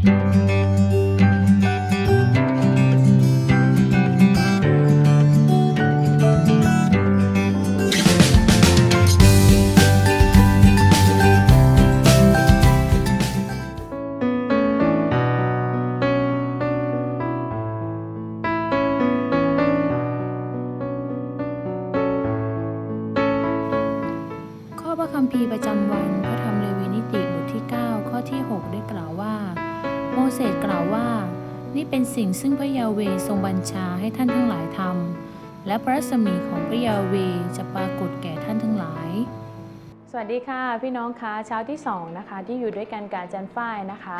ข้อพระคัมภีร์ประจำวัน เสสกล่าวว่า นี่เป็นสิ่งซึ่งพระยาเวทรงบัญชาให้ท่านทั้งหลายทำและพระสมีของพระยาเวจะปรากฏแก่ท่านทั้งหลาย สวัสดีค่ะ พี่น้องคะเช้าที่2นะคะที่อยู่ด้วยกันกับอาจารย์ฝ้ายนะคะ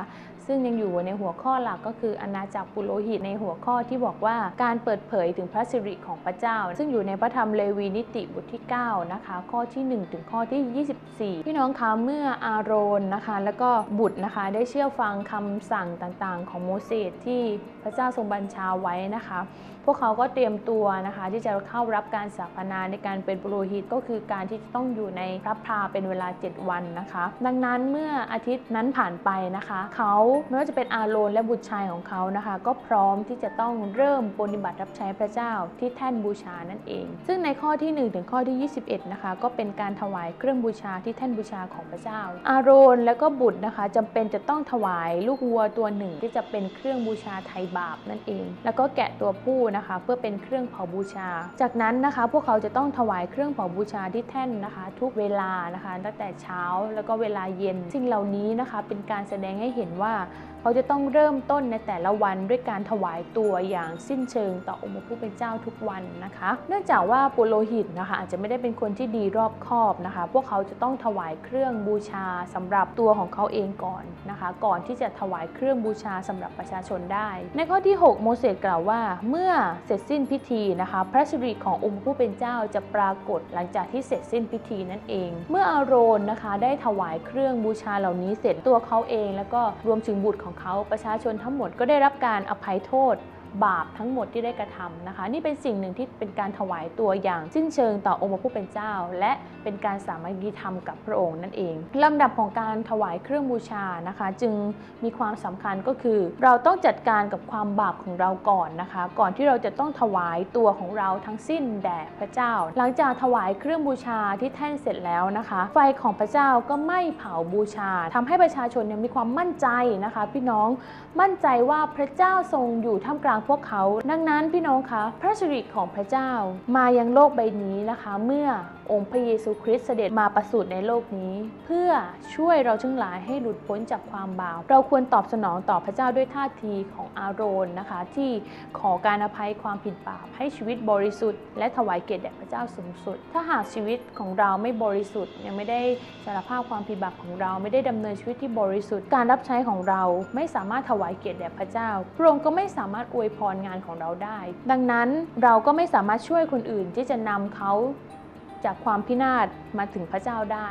ซึ่งยังอยู่ในหัวข้อหลักก็คืออาณาจักรปุโรหิตในหัวข้อที่บอกว่าการเปิดเผยถึงพระสิริของพระเจ้า ซึ่งอยู่ในพระธรรมเลวีนิติบทที่ 9 นะคะ ข้อที่ 1 ถึงข้อที่ 24 พี่น้องคะเมื่ออาโรนนะคะ แล้วก็บุตรนะคะได้เชื่อฟังคำสั่งต่างๆ ของโมเสสที่พระเจ้าทรงบัญชาไว้นะคะ พวกเขาก็เตรียมตัวนะคะ ที่จะเข้ารับการสาปนาในการเป็นปุโรหิตก็คือการที่ต้องอยู่ในพระพราเป็นเวลา 7 วันนะคะ ดังนั้นเมื่ออาทิตย์นั้นผ่านไปนะคะ เขาไม่ว่าจะเป็นอาโรนและบุตรชายของเขานะคะ ก็พร้อมที่จะต้องเริ่มปฏิบัติรับใช้พระเจ้าที่แท่นบูชานั่นเอง ซึ่งในข้อที่ 1 ถึงข้อที่ 21 นะคะ ก็เป็นการถวายเครื่องบูชาที่แท่นบูชาของพระเจ้า อาโรนและก็บุตรนะคะจำเป็นจะต้องถวายลูกวัวตัวหนึ่งที่จะเป็นเครื่องบูชาไทยบาปนั่นเอง แล้วก็แกะตัวผู้นะคะ เพื่อเป็นเครื่องเผาบูชา จากนั้นนะคะพวกเขาจะต้องถวายเครื่องเผาบูชาที่แท่นนะคะ ทุกเวลานะคะ ตั้งแต่เช้าแล้วก็เวลาเย็น สิ่งเหล่านี้นะคะ เป็นการแสดงให้เห็นว่า啊。เขาจะต้องเริ่มต้นในแต่ละวันด้วยการถวายตัวอย่างสิ้นเชิงต่อองค์พระผู้เป็นเจ้าทุกวันนะคะ เนื่องจากว่าปุโรหิตนะคะอาจจะไม่ได้เป็นคนที่ดีรอบคอบนะคะ พวกเขาจะต้องถวายเครื่องบูชาสำหรับตัวของเขาเองก่อนนะคะ ก่อนที่จะถวายเครื่องบูชาสำหรับประชาชนได้ ในข้อที่ 6 โมเสสกล่าวว่า เมื่อเสร็จสิ้นพิธีนะคะ พระสิริขององค์ผู้เป็นเจ้าจะปรากฏหลังจากที่เสร็จสิ้นพิธีนั่นเอง เมื่ออาโรนนะคะได้ถวายเครื่องบูชาเหล่านี้เสร็จตัวเขาเอง แล้วก็รวมถึงบุตรของเขาประชาชนทั้งหมดก็ได้รับการอภัยโทษ บาปทั้งหมดที่ได้กระทำนะคะ นี่เป็นสิ่งหนึ่งที่เป็นการถวายตัวอย่างสิ้นเชิงต่อองค์พระผู้เป็นเจ้า และเป็นการสามัคคีธรรมกับพระองค์นั่นเองลำดับของการถวายเครื่องบูชานะคะ จึงมีความสำคัญก็คือ เราต้องจัดการกับความบาปของเราก่อนนะคะ ก่อนที่เราจะต้องถวายตัวของเราทั้งสิ้นแด่พระเจ้า หลังจากถวายเครื่องบูชาที่แท่นเสร็จแล้วนะคะ ไฟของพระเจ้าก็ไม่เผาบูชาทำให้ประชาชนมีความมั่นใจนะคะ พี่น้องมั่นใจว่าพระเจ้าทรงอยู่ท่ามกลางพวกเขา ดังนั้นพี่น้องคะ พระสิริของพระเจ้ามายังโลกใบนี้นะคะ เมื่อ องค์พระเยซูคริสต์เสด็จมาประสูติในโลกนี้ เพื่อช่วยเราทั้งหลายให้หลุดพ้นจากความบาปเราควรตอบสนองต่อพระเจ้าด้วยท่าทีของอาโรนนะคะ ที่ขอการอภัยความผิดบาปให้ชีวิตบริสุทธิ์และถวายเกียรติแด่พระเจ้าสูงสุด ถ้าหากชีวิตของเราไม่บริสุทธิ์ยังไม่ได้สารภาพความผิดบาปของเราไม่ได้ดำเนินชีวิตที่บริสุทธิ์การรับใช้ของเราไม่สามารถถวายเกียรติแด่พระเจ้าพระองค์ก็ไม่สามารถอวยพรงานของเราได้ ดังนั้นเราก็ไม่สามารถช่วยคนอื่นที่จะนำเขา จากความพินาศมาถึงพระเจ้าได้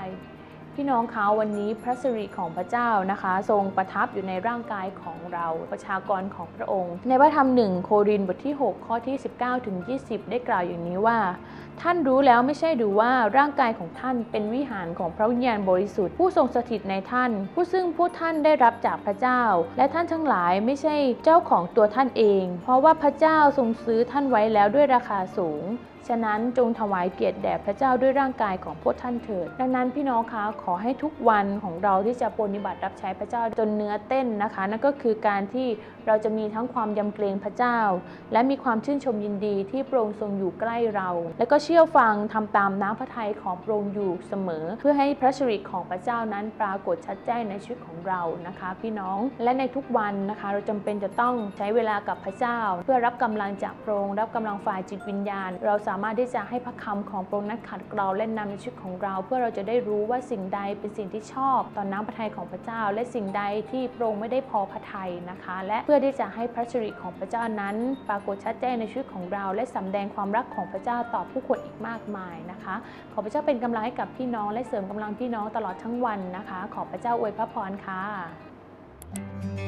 พี่น้องคะวันนี้พระสิริของพระเจ้านะคะ ทรงประทับอยู่ในร่างกายของเราประชากรของพระองค์ ในพระธรรมหนึ่งโครินบทที่ 6 ข้อที่ 19ถึง20 ได้กล่าวอย่างนี้ว่า ท่านรู้แล้วไม่ใช่หรือว่าร่างกายของท่านเป็นวิหารของพระวิญญาณบริสุทธิ์ผู้ทรงสถิตในท่าน ผู้ซึ่งผู้ท่านได้รับจากพระเจ้า และท่านทั้งหลายไม่ใช่เจ้าของตัวท่านเอง เพราะว่าพระเจ้าทรงซื้อท่านไว้แล้วด้วยราคาสูง ฉะนั้นจงถวายเกียรติแด่พระเจ้าด้วยร่างกายของพวกท่านเถิด ดังนั้นพี่น้องคะขออให้ทุกวันของเราที่จะปฏิบัติรับใช้พระเจ้าจนเนื้อเต้นนะคะ นั่นก็คือการที่เราจะมีทั้งความยำเกรงพระเจ้า และมีความชื่นชมยินดีที่พระองค์ทรงอยู่ใกล้เรา และก็เชื่อฟังทำตามน้ำพระทัยของพระองค์อยู่เสมอ เพื่อให้พระสิริของพระเจ้านั้นปรากฏชัดแจ้งในชีวิตของเรานะคะ พี่น้องและในทุกวันนะคะ เราจำเป็นจะต้องใช้เวลากับพระเจ้า เพื่อรับกำลังจากพระองค์รับกำลังฝ่ายจิตวิญญาณ เราสามารถที่จะให้พระคำของพระองค์นั้นขัดเกลาและนำในชีวิตของเรา เพื่อเราจะได้รู้ว่าสิ่งใดเป็นสิ่งที่ชอบต่อนน้ำพระทัยของพระเจ้า และสิ่งใดที่พระองค์ไม่ได้พอพระทัยนะคะ และเพื่อที่จะให้พระสิริของพระเจ้านั้น ปรากฏชัดแจ้งในชีวิตของเรา และสำแดงความรักของพระเจ้าต่อผู้คนอีกมากมายนะคะ ขอพระเจ้าเป็นกำลังให้กับพี่น้องและเสริมกำลังพี่น้องตลอดทั้งวันนะคะ ขอพระเจ้าอวยพระพรค่ะ